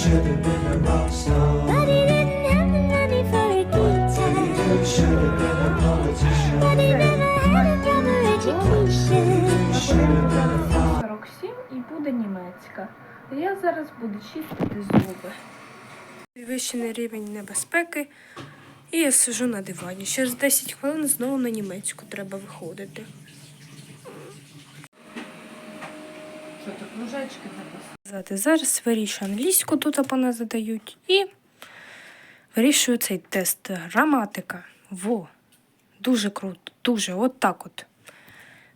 should have been a rock star. But he didn't have the money for a guitar. You should have been a politician. But he never had a proper education. You should have been a father. 47 і буде німецька. Я зараз буду чистити зуби. Підвищений рівень небезпеки. І я сижу на дивані. Через 10 хвилин знову на німецьку треба виходити. Що тут кружечки записали? Зараз вирішую англійську, тут пана задають. І вирішую цей тест. Граматика. Во. Дуже круто. Дуже. От так от.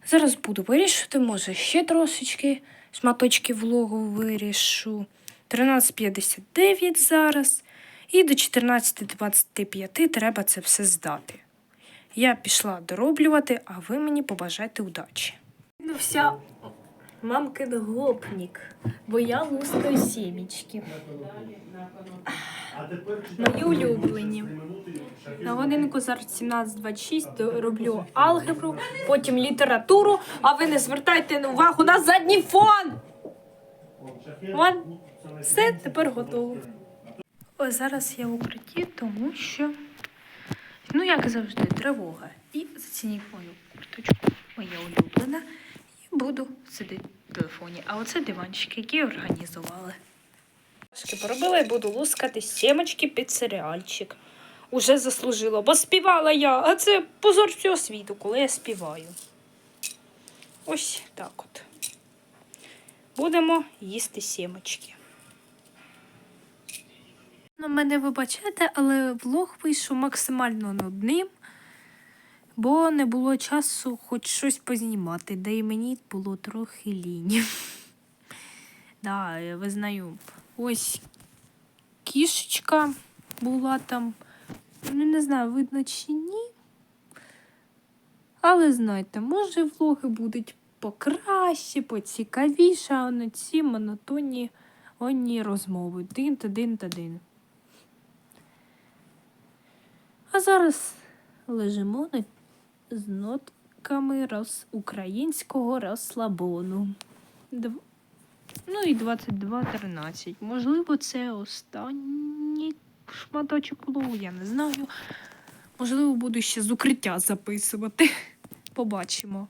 Зараз буду вирішувати, може, ще трошечки шматочки влогу вирішу. 13.59 зараз. І до 14.25 треба це все здати. Я пішла дороблювати, а ви мені побажайте удачі. Ну, вся мамкин гопнік, бо я лускаю сімічки. Мої улюблені. На годинку зараз 17.26 роблю алгебру, потім літературу, а ви не звертайте увагу на задній фон. Вон, все, тепер готово. Ось зараз я в укритті, тому що, ну як завжди, тривога. І зацініть мою курточку, моя улюблена, і буду сидіти телефоні. А оце диванчики, які організували. Поробила і буду лускати сімочки під серіальчик. Уже заслужила, бо співала я, а це позор всього світу, коли я співаю. Ось так от. Будемо їсти сімочки. Ну, мене вибачайте, але влог вийшов максимально нудним, бо не було часу хоч щось познімати, да і мені було трохи лінь. Да, я визнаю. Ось кішечка була там. Ну, не знаю, видно чи ні. Але знаєте, може влоги будуть покраще, поцікавіше, а не ці монотонні онні розмови. Дин та дин та дин. А зараз лежимо на... з нотками роз... українського розслабону. Дв... Ну і 22.13. Можливо, це останній шматочок лоу, я не знаю. Можливо, буду ще з укриття записувати. Побачимо.